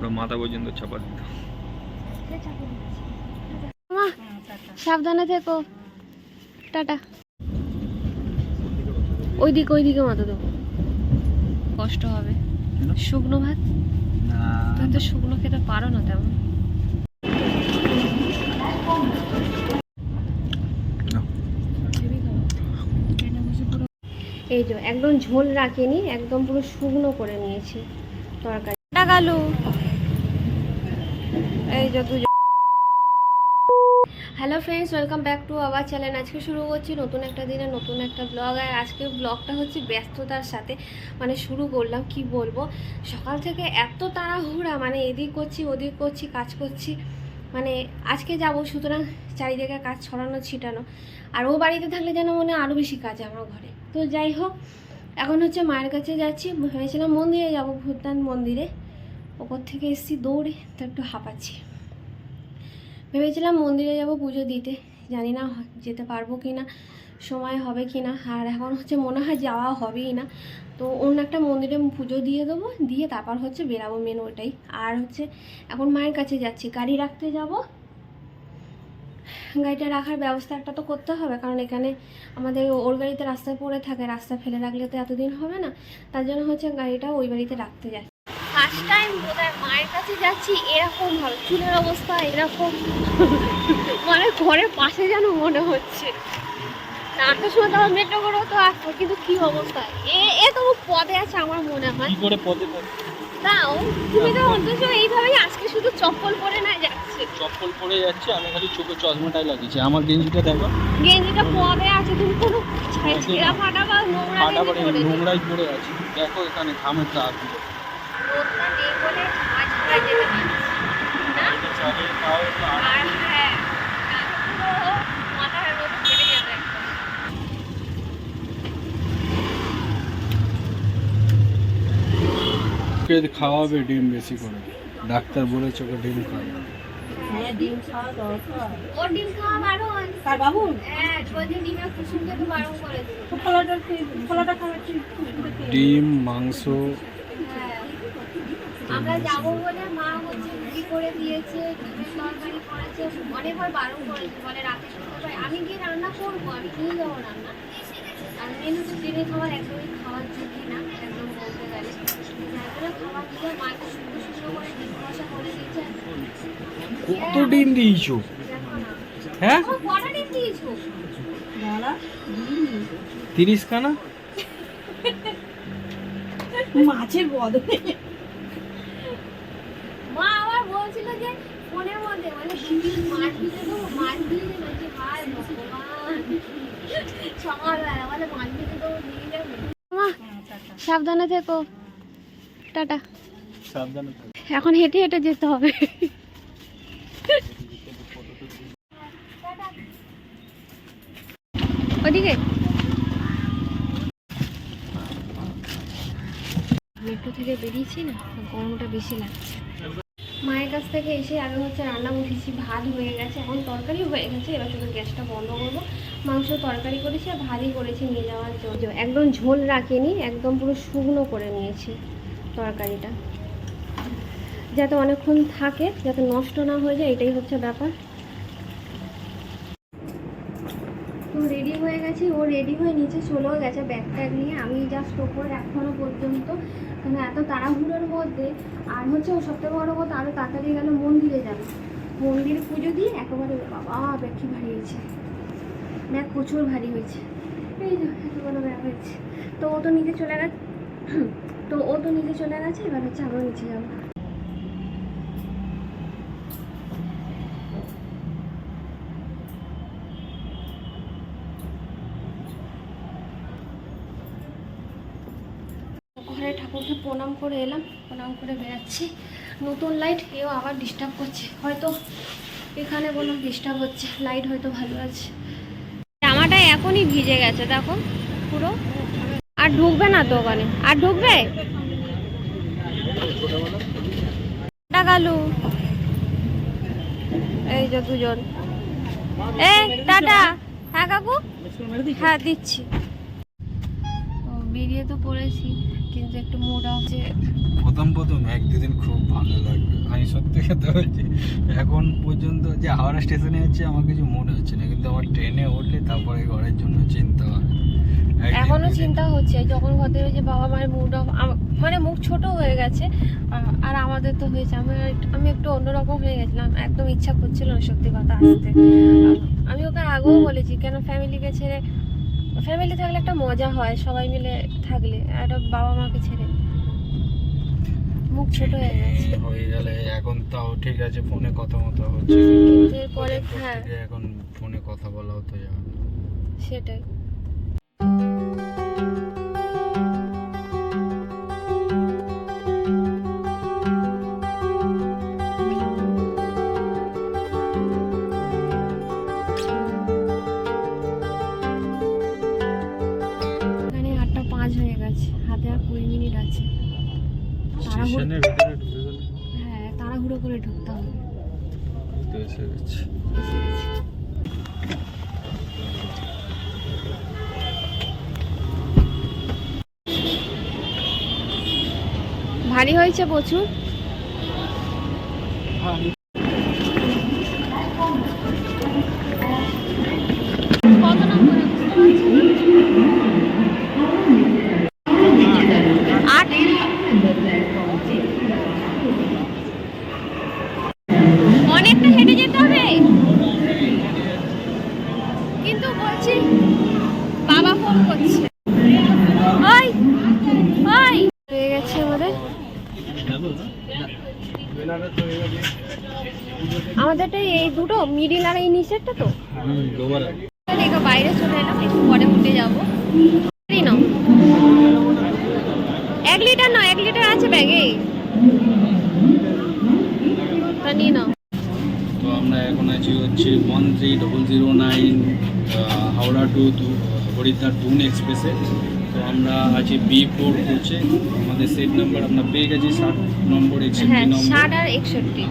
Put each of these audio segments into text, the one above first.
পুরো মাথা পর্যন্ত চাপা দিত সাবধানে থেকো। টাটা। ওইদিকে ওইদিকে মাথা দেবো কষ্ট হবে। শুকনো ভাত? তুমি তো শুকনো খেতে পারো না তেমন। এই যে একদম ঝোল রাখিনি একদম পুরো শুকনো করে নিয়েছি তরকারি। টাকালু এই hello friends welcome back to our channel আজকে শুরু করছি নতুন একটা দিনে নতুন একটা ব্লগ আর আজকে ব্লগটা হচ্ছে ব্যস্ততার সাথে মানে শুরু করলাম, কি বলব? সকাল থেকে এত তাড়াহুড়া মানে এদিক করছি, ওদিক করছি, কাজ করছি। মানে আজকে যাব, সুতরাং চারিদিকে কাজ ছড়ানো, ছিটানো। আর ও বাড়িতে থাকলে যেন মনে আরও বেশি কাজ আমার ঘরে। তো যাই হোক, এখন হচ্ছে মায়ের কাছে যাচ্ছি। ভেবেছিলাম মন্দিরে যাব, ভূতদান মন্দিরে। ওপর থেকে এসছি দৌড়ে, তো একটু হাঁপাচ্ছি। ভেবেছিলাম মন্দিরে যাব পুজো দিতে, জানি না যেতে পারব কি না সময় হবে কি না আর এখন হচ্ছে মনে হয় যাওয়া হবেই না। তো অন্য একটা মন্দিরে পুজো দিয়ে দেবো, দিয়ে তারপর হচ্ছে বেরাবো মেন ওটাই। আর হচ্ছে এখন মায়ের কাছে যাচ্ছি, গাড়ি রাখতে যাব। গাড়িটা রাখার ব্যবস্থা একটা তো করতে হবে, কারণ এখানে আমাদের ওর গাড়িতে রাস্তায় পড়ে থাকে, রাস্তা ফেলে রাখলে তো এতদিন হবে না। তার জন্য হচ্ছে গাড়িটা ওই বাড়িতে রাখতে যাচ্ছি। ফার্স্ট টাইম বোধহয় মায়ের কাছে যাচ্ছি এরকম ভাবে। চুলের অবস্থা এরকম। মানে ঘরের পাশে যেন মনে হচ্ছে। না আসার সময় তো আমার মেট্রো করেও তো আসব কিন্তু কি অবস্থা? এ এ তো পদে আছে আমার মনে হয়। করে পদে না ও তুমি তো অন্তত এইভাবেই আজকে শুধু চপ্পল পরে না যাচ্ছে। চপ্পল পরে যাচ্ছে আমি খালি চোখে চশমাটাই লাগিয়েছি। আমার গেঞ্জিটা দেখো। গেঞ্জিটা পদে আছে তুমি কোনো ছেঁড়া ফাটা বা নোংরা পরে পরে নোংরাই পড়ে আছে। দেখো এখানে ঘামের দাগ। রোদটা নেই বলে ঝামা ঝামা যেতে না আর হ্যাঁ রোদ একদম। খাওয়াবে ডিম বেশি করে ডাক্তার বলেছে ওকে ডিম খাওয়াবে ডিম হ্যাঁ মাংস হ্যাঁ আমরা যাব বলে মা হচ্ছে রুটি করে দিয়েছে ডিমের তরকারি করেছে অনেকবার বারণ করেছে বলে রাতে পাই আমি গিয়ে রান্না করব আমি নিয়ে যাব রান্না। আর মেনু তো ট্রেনে খাবার একদমই খাওয়ার যোগ্য না একদম বলতে গেলে। যার খাবার দিয়ে মাকে সুন্দর সুন্দর করে ডিম করে দিয়েছে। কত ডিম দিয়েছ? না। হ্যাঁ? কটা ডিম দিয়েছ? তিরিশ খানা মাছের বদলে। মা আবার বলছিল যে ফোনের মধ্যে মানে মাছ দিতে দেবো মাছ দিয়ে দেবো যে হায় সকালবেলা বলে মাছ দিতে দেবো দিয়ে যাবে সাবধানে থেকো। টাটা। সাবধানে এখন হেঁটে হেঁটে যেতে হবে। ওদিকে? মেট্রো থেকে বেরিয়েছি না, গরমটা বেশি লাগছে। মায়ের কাছ থেকে এসে আগে হচ্ছে রান্না বসেছি ভাত হয়ে গেছে, এখন তরকারি হয়ে গেছে, এবার শুধু গ্যাসটা বন্ধ করব। মাংস তরকারি করেছি আর ভাতই করেছি নিয়ে যাওয়ার জন্য। একদম ঝোল রাখিনি, একদম পুরো শুকনো করে নিয়েছি তরকারিটা। যাতে অনেকক্ষণ থাকে, যাতে নষ্ট না হয়ে যায়, এটাই হচ্ছে ব্যাপার। তো রেডি হয়ে গেছি, ও রেডি হয়ে নিচে চলেও গেছে ব্যাগ ট্যাগ নিয়ে। আমি জাস্ট ওপরে এখনও পর্যন্ত মানে এত তাড়াহুড়োর মধ্যে, আর হচ্ছে ও সবথেকে বড় কথা আরও তাড়াতাড়ি গেল মন্দিরে যাবে। মন্দিরে পুজো দিয়ে একেবারে বাবা ব্যাগ কি ভারী হয়েছে। ব্যাগ প্রচুর ভারী হয়েছে। এই এত বড় ব্যাগ হয়েছে। তো ও তো নিচে চলে গেছে, তো ও তো নিচে চলে গেছে, এবার হচ্ছে আমরা নিচে যাব ঘরে ঠাকুরকে প্রণাম করে এলাম, প্রণাম করে বেরাচ্ছি নতুন লাইট এও আবার ডিস্টার্ব করছে। হয়তো এখানে কোনো ডিস্টার্ব হচ্ছে লাইট হয়তো ভালো আছে। জামাটা এখনই ভিজে গেছে, দেখো, পুরো। আর ঢুকবে না তো ওখানে? আর ঢুকবে? এই যে দুজন। এ, টাটা। হ্যাঁ কাকু? হ্যাঁ দিচ্ছি। বেরিয়ে তো পড়েছি। কিন্তু একটু মুড যে প্রথম প্রথম এক দুদিন খুব ভালো লাগবে। আমি সত্যি কথা বলছি এখন পর্যন্ত যে হাওড়া স্টেশনে হচ্ছে আমার কিছু মনে হচ্ছে না কিন্তু আমার ট্রেনে উঠলে তারপরে ঘরের জন্য চিন্তা হয়। এখনও চিন্তা হচ্ছে যখন হতে যে বাবা মায়ের মুড অফ মানে মুখ ছোট হয়ে গেছে আর আমাদের তো হয়েছে আমি একটু- আমি একটু অন্যরকম হয়ে গেছিলাম একদম ইচ্ছা করছিল না সত্যি কথা আসতে আমি ওকে আগেও বলেছি কেন ফ্যামিলিকে ছেড়ে ফ্যামিলি থাকলে একটা মজা হয় সবাই মিলে থাকলে। একটা বাবা মাকে ছেড়ে। মুখ ছোট হয়ে গেছে। হয়ে গেলে এখন তাও ঠিক আছে ফোনে কথা মতো হচ্ছে। কিন্তু এরপরে হ্যাঁ। এখন ফোনে কথা বলা হতো যাবে। সেটাই। কুড়ি মিনিট আছে। হ্যাঁ তাড়াহুড়ো করে ঢুকতে হবে। এসে গেছি। ভারী হয়েছে প্রচুর? মিডিল আর এই নিচেরটা তো? একটু বাইরে চলে এলাম একটু পরে উঠে যাব। নাও। এক লিটার না এক লিটার আছে ব্যাগে। তা নিয়ে নাও। তো আমরা এখন আছি হচ্ছে one three double zero nine Howrah to Haridwar Doon এক্সপ্রেসে তো আমরা আছি বি ফোর কোচে আমাদের সেট নাম্বার আমরা পেয়ে গেছি ষাট নম্বর একষট্টি হ্যাঁ নম্বর। ষাট আর একষট্টি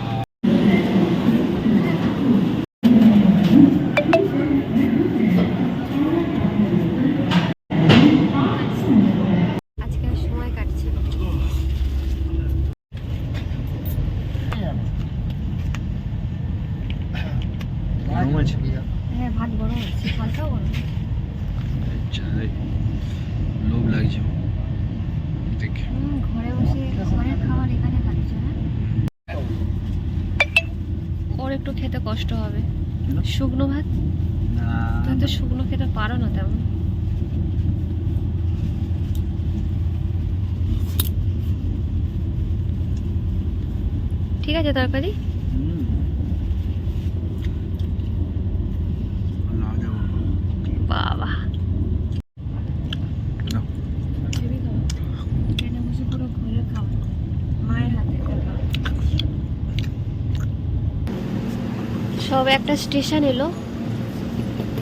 আজকে আর সময় কাটছে গরম আছে হ্যাঁ ভাত গরম আছে হালকাও গরম আচ্ছা লোভ লাগছে। দেখি। ঘরে বসে ঘরের খাবার এখানে খাচ্ছে না। ওর একটু খেতে কষ্ট হবে। শুকনো ভাত? তুমি তো শুকনো খেতে পারো না তেমন। ঠিক আছে তরকারি হুম। না যাব বাবা। সব একটা স্টেশন এলো।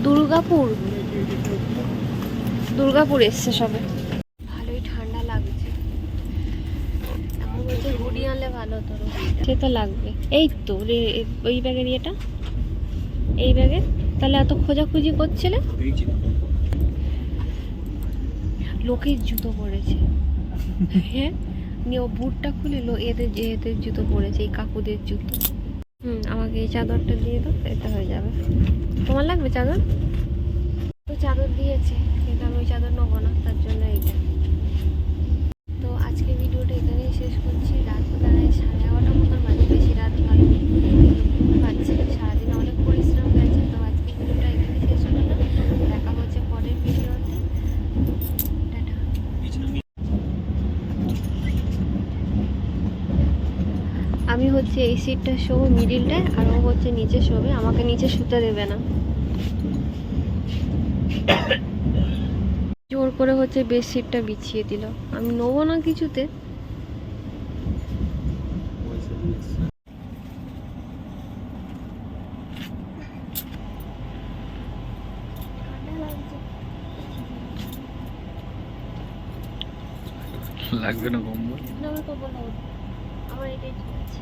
দুর্গাপুর। দুর্গাপুর এসছে সবে। ভালোই ঠান্ডা লাগছে। এখন বলছে হুডি আনলে ভালো হতো। সে তো লাগবে। এই তো রে ওই ব্যাগের ইয়েটা। এই ব্যাগে তাহলে এত খোঁজাখুঁজি করছিলে? লোকের জুতো পরেছে। হ্যাঁ? নিয়ে ও বুটটা খুলে লো এদের যে এদের জুতো পরেছে এই কাকুদের জুতো। হুম আমাকে এই চাদরটা দিয়ে দাও এটা হয়ে যাবে। তোমার লাগবে চাদর? তো চাদর দিয়েছে কিন্তু আমি ওই চাদর নেব না তার জন্য এইটা তো আজকে ভিডিওটা এখানেই শেষ করছি রাত প্রায় সাড়ে এগারোটার মতন বাজে বেশি রাত হয়নি পাচ্ছি সারাদিন অনেক পরিশ্রম গেছে তো আজকে ভিডিওটা এখানে শেষ করলাম দেখা হচ্ছে পরের ভিডিওতে টাটা আমি হচ্ছে এই সিটটা শোবো মিডিলটায় আর ও হচ্ছে নিচে শোবে আমাকে নিচে শুতে দেবে না। জোর করে হচ্ছে বেড সিটটা বিছিয়ে দিল। আমি নেব না কিছুতে। লাগবে না কম্বল? না আমার কবল আমার এটাই ঠিক আছে।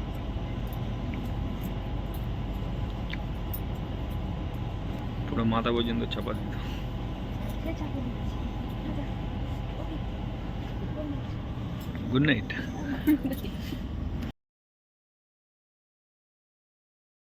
পুরো মাথা পর্যন্ত চাপা দিত গুড নাইট